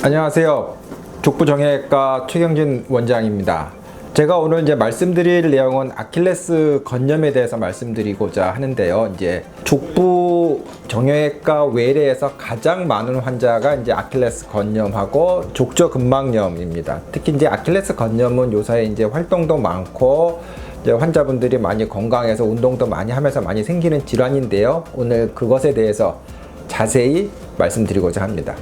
안녕하세요. 족부정형외과 최경진 원장입니다. 제가 오늘 이제 말씀드릴 내용은 아킬레스 건염에 대해서 말씀드리고자 하는데요. 이제 족부 정형외과 외래에서 가장 많은 환자가 이제 아킬레스 건염하고 족저 근막염입니다. 특히 이제 아킬레스 건염은 요새 이제 활동도 많고 이제 환자분들이 많이 건강해서 운동도 많이 하면서 많이 생기는 질환인데요. 오늘 그것에 대해서 자세히 말씀드리고자 합니다.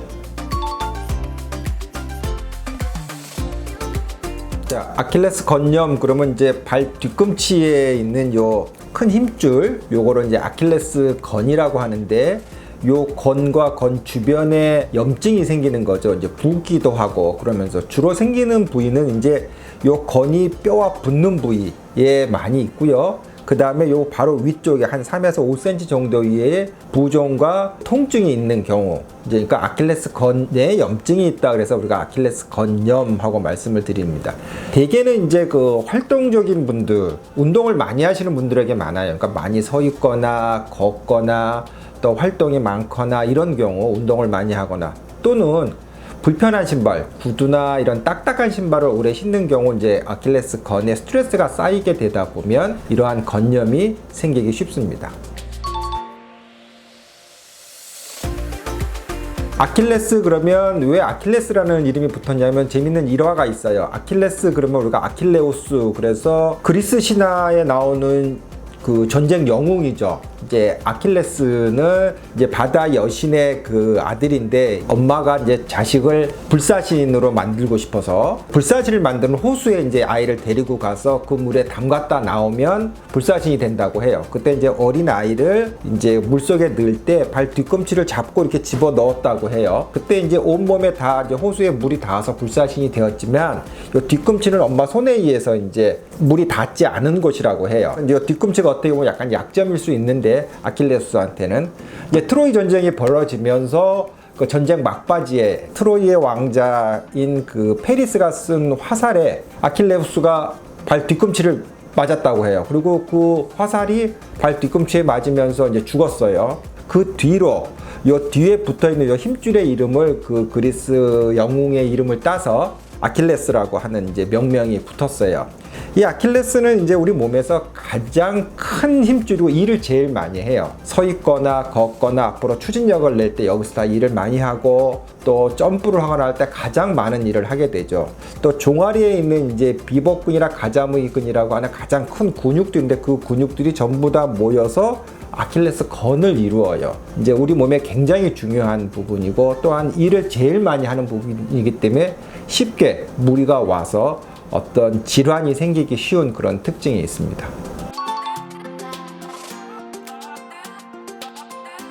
자, 아킬레스 건염 그러면 이제 발 뒤꿈치에 있는 요 큰 힘줄 요거를 이제 아킬레스 건이라고 하는데 요 건과 건 주변에 염증이 생기는 거죠. 이제 붓기도 하고 그러면서 주로 생기는 부위는 이제 요 건이 뼈와 붙는 부위에 많이 있고요. 그 다음에 요 바로 위쪽에 한 3에서 5cm 정도 위에 부종과 통증이 있는 경우 이제 그러니까 아킬레스 건에 염증이 있다 그래서 우리가 아킬레스 건염하고 말씀을 드립니다. 대개는 이제 그 활동적인 분들 운동을 많이 하시는 분들에게 많아요. 그러니까 많이 서 있거나 걷거나 또 활동이 많거나 이런 경우 운동을 많이 하거나 또는 불편한 신발, 구두나 이런 딱딱한 신발을 오래 신는 경우 이제 아킬레스 건에 스트레스가 쌓이게 되다 보면 이러한 건염이 생기기 쉽습니다. 아킬레스 그러면 왜 아킬레스라는 이름이 붙었냐면 재밌는 일화가 있어요. 아킬레스 그러면 우리가 아킬레우스 그래서 그리스 신화에 나오는 그 전쟁 영웅이죠. 이제 아킬레스는 이제 바다 여신의 그 아들인데 엄마가 이제 자식을 불사신으로 만들고 싶어서 불사신을 만드는 호수에 이제 아이를 데리고 가서 그 물에 담갔다 나오면 불사신이 된다고 해요. 그때 이제 어린 아이를 이제 물속에 넣을 때 발 뒤꿈치를 잡고 이렇게 집어 넣었다고 해요. 그때 이제 온몸에 다 이제 호수에 물이 닿아서 불사신이 되었지만 이 뒤꿈치는 엄마 손에 의해서 이제 물이 닿지 않은 곳이라고 해요. 이제 뒤꿈치가 어떻게 보면 약간 약점일 수 있는데 아킬레스한테는 이제 트로이 전쟁이 벌어지면서 그 전쟁 막바지에 트로이의 왕자인 그 페리스가 쓴 화살에 아킬레우스가 발 뒤꿈치를 맞았다고 해요. 그리고 그 화살이 발 뒤꿈치에 맞으면서 이제 죽었어요. 그 뒤로 요 뒤에 붙어 있는 요 힘줄의 이름을 그 그리스 영웅의 이름을 따서 아킬레스라고 하는 이제 명명이 붙었어요. 이 아킬레스는 이제 우리 몸에서 가장 큰 힘줄이고 일을 제일 많이 해요. 서 있거나 걷거나 앞으로 추진력을 낼 때 여기서 다 일을 많이 하고 또 점프를 하거나 할 때 가장 많은 일을 하게 되죠. 또 종아리에 있는 이제 비복근이나 가자무이근이라고 하는 가장 큰 근육들인데 그 근육들이 전부 다 모여서 아킬레스 건을 이루어요. 이제 우리 몸에 굉장히 중요한 부분이고 또한 일을 제일 많이 하는 부분이기 때문에 쉽게 무리가 와서 어떤 질환이 생기기 쉬운 그런 특징이 있습니다.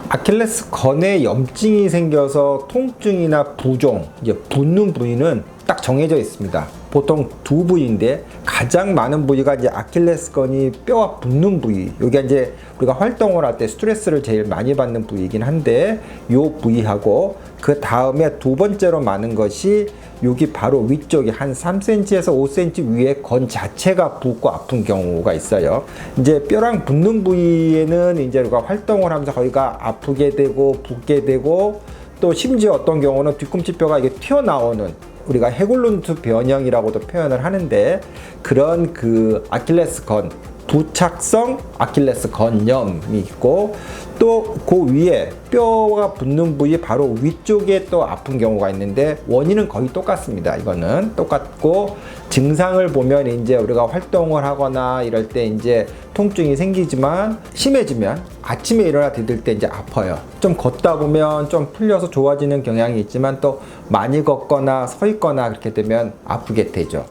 아킬레스 건에 염증이 생겨서 통증이나 부종, 붓는 부위는 딱 정해져 있습니다. 보통 두 부위인데 가장 많은 부위가 이제 아킬레스 건이 뼈와 붙는 부위. 여기가 이제 우리가 활동을 할 때 스트레스를 제일 많이 받는 부위이긴 한데 요 부위하고 그 다음에 두 번째로 많은 것이 여기 바로 위쪽에 한 3cm에서 5cm 위에 건 자체가 붓고 아픈 경우가 있어요. 이제 뼈랑 붙는 부위에는 이제 우리가 활동을 하면서 거기가 아프게 되고 붓게 되고 또 심지어 어떤 경우는 뒤꿈치 뼈가 이게 튀어나오는 우리가 헤굴룬트 변형이라고도 표현을 하는데 그런 그 아킬레스 건 부착성 아킬레스 건염이 있고 또 그 위에 뼈가 붙는 부위 바로 위쪽에 또 아픈 경우가 있는데 원인은 거의 똑같습니다. 이거는 똑같고 증상을 보면 이제 우리가 활동을 하거나 이럴 때 이제 통증이 생기지만 심해지면 아침에 일어나 디딜 때 이제 아파요. 좀 걷다 보면 좀 풀려서 좋아지는 경향이 있지만 또 많이 걷거나 서 있거나 그렇게 되면 아프게 되죠.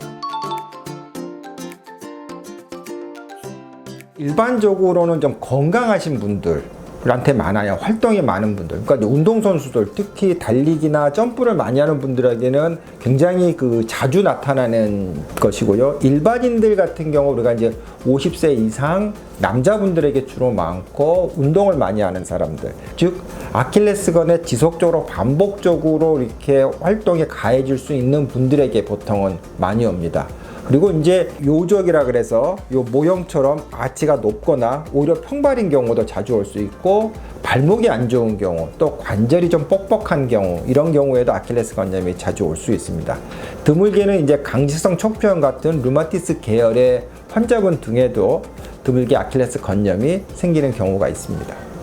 일반적으로는 좀 건강하신 분들 한테 많아요. 활동이 많은 분들. 그러니까 운동선수들, 특히 달리기나 점프를 많이 하는 분들에게는 굉장히 그 자주 나타나는 것이고요. 일반인들 같은 경우 우리가 이제 50세 이상 남자분들에게 주로 많고 운동을 많이 하는 사람들. 즉, 아킬레스건에 지속적으로 반복적으로 이렇게 활동에 가해질 수 있는 분들에게 보통은 많이 옵니다. 그리고 이제 요적이라 그래서 요 모형처럼 아치가 높거나 오히려 평발인 경우도 자주 올 수 있고 발목이 안 좋은 경우, 또 관절이 좀 뻑뻑한 경우, 이런 경우에도 아킬레스 건염이 자주 올 수 있습니다. 드물게는 이제 강직성 척추염 같은 류마티스 계열의 환자분 등에도 드물게 아킬레스 건염이 생기는 경우가 있습니다.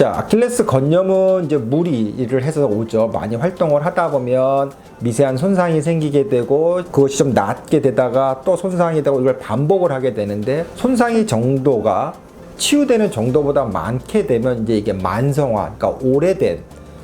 자, 아킬레스 건염은 이제 무리를 해서 오죠. 많이 활동을 하다 보면 미세한 손상이 생기게 되고 그것이 좀 낫게 되다가 또 손상이 되고 이걸 반복을 하게 되는데 손상이 정도가 치유되는 정도보다 많게 되면 이제 이게 만성화, 그러니까 오래된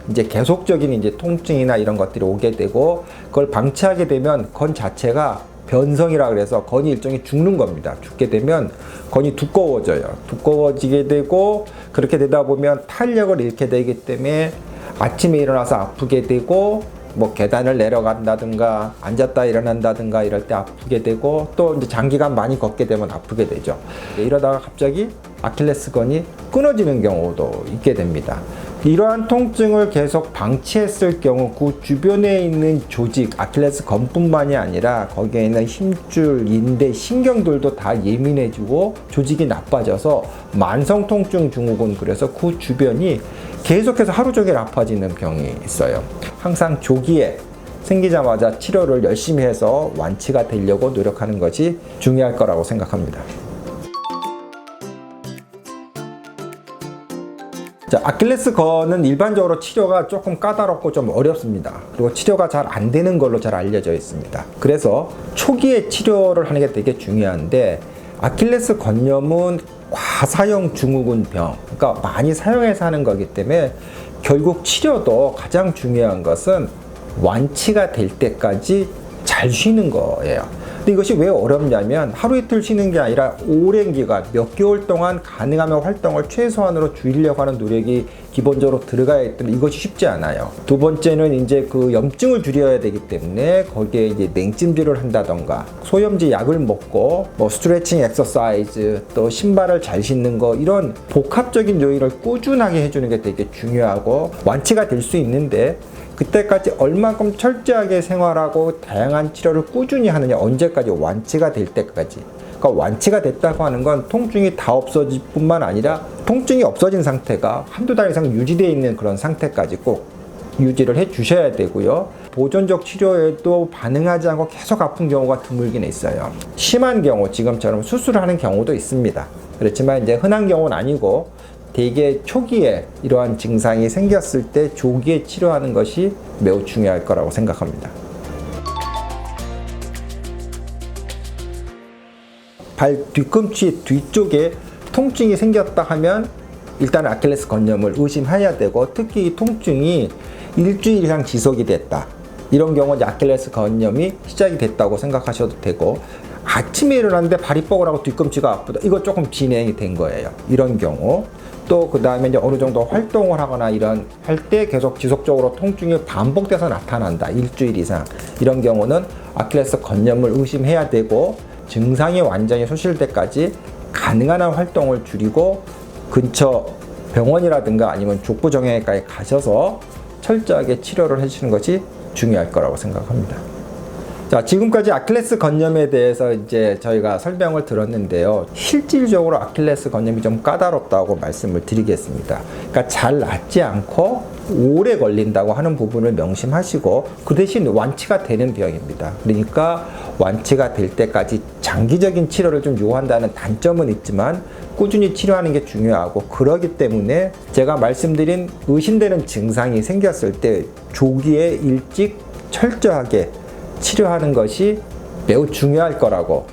이제 계속적인 이제 통증이나 이런 것들이 오게 되고 그걸 방치하게 되면 건 자체가 변성이라 그래서 건이 일종의 죽는 겁니다. 죽게 되면 건이 두꺼워져요. 두꺼워지게 되고 그렇게 되다 보면 탄력을 잃게 되기 때문에 아침에 일어나서 아프게 되고 뭐 계단을 내려간다든가 앉았다 일어난다든가 이럴 때 아프게 되고 또 이제 장기간 많이 걷게 되면 아프게 되죠. 이러다가 갑자기 아킬레스건이 끊어지는 경우도 있게 됩니다. 이러한 통증을 계속 방치했을 경우 그 주변에 있는 조직, 아킬레스 건뿐만이 아니라 거기에 있는 힘줄, 인대, 신경들도 다 예민해지고 조직이 나빠져서 만성 통증 증후군 그래서 그 주변이 계속해서 하루 종일 아파지는 병이 있어요. 항상 조기에 생기자마자 치료를 열심히 해서 완치가 되려고 노력하는 것이 중요할 거라고 생각합니다. 자, 아킬레스 건은 일반적으로 치료가 조금 까다롭고 좀 어렵습니다. 그리고 치료가 잘 안 되는 걸로 잘 알려져 있습니다. 그래서 초기에 치료를 하는 게 되게 중요한데 아킬레스 건염은 과사용 증후군 병, 그러니까 많이 사용해서 하는 거기 때문에 결국 치료도 가장 중요한 것은 완치가 될 때까지 잘 쉬는 거예요. 근데 이것이 왜 어렵냐면 하루 이틀 쉬는 게 아니라 오랜 기간, 몇 개월 동안 가능하면 활동을 최소한으로 줄이려고 하는 노력이 기본적으로 들어가야 때문에 이것이 쉽지 않아요. 두 번째는 이제 그 염증을 줄여야 되기 때문에 거기에 이제 냉찜질을 한다던가 소염제 약을 먹고 뭐 스트레칭 엑서사이즈 또 신발을 잘 신는 거 이런 복합적인 요인을 꾸준하게 해주는 게 되게 중요하고 완치가 될 수 있는데 그때까지 얼마큼 철저하게 생활하고 다양한 치료를 꾸준히 하느냐 언제까지 완치가 될 때까지 그러니까 완치가 됐다고 하는 건 통증이 다 없어질 뿐만 아니라 통증이 없어진 상태가 한두 달 이상 유지되어 있는 그런 상태까지 꼭 유지를 해 주셔야 되고요. 보존적 치료에도 반응하지 않고 계속 아픈 경우가 드물긴 있어요. 심한 경우, 지금처럼 수술을 하는 경우도 있습니다. 그렇지만 이제 흔한 경우는 아니고 대개 초기에 이러한 증상이 생겼을 때 조기에 치료하는 것이 매우 중요할 거라고 생각합니다. 발 뒤꿈치 뒤쪽에 통증이 생겼다 하면 일단 아킬레스 건염을 의심해야 되고 특히 이 통증이 일주일 이상 지속이 됐다. 이런 경우는 아킬레스 건염이 시작이 됐다고 생각하셔도 되고 아침에 일어났는데 발이 뻐근하고 뒤꿈치가 아프다. 이거 조금 진행이 된 거예요. 이런 경우. 또 그 다음에 이제 어느 정도 활동을 하거나 이런 할 때 계속 지속적으로 통증이 반복돼서 나타난다. 일주일 이상. 이런 경우는 아킬레스 건염을 의심해야 되고 증상이 완전히 소실될 때까지 가능한 한 활동을 줄이고 근처 병원이라든가 아니면 족부정형외과에 가셔서 철저하게 치료를 해주시는 것이 중요할 거라고 생각합니다. 자, 지금까지 아킬레스 건염에 대해서 이제 저희가 설명을 들었는데요. 실질적으로 아킬레스 건염이 좀 까다롭다고 말씀을 드리겠습니다. 그러니까 잘 낫지 않고 오래 걸린다고 하는 부분을 명심하시고 그 대신 완치가 되는 병입니다. 그러니까 완치가 될 때까지 장기적인 치료를 좀 요한다는 단점은 있지만 꾸준히 치료하는 게 중요하고 그러기 때문에 제가 말씀드린 의심되는 증상이 생겼을 때 조기에 일찍 철저하게 치료하는 것이 매우 중요할 거라고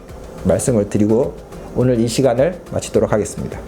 말씀을 드리고 오늘 이 시간을 마치도록 하겠습니다.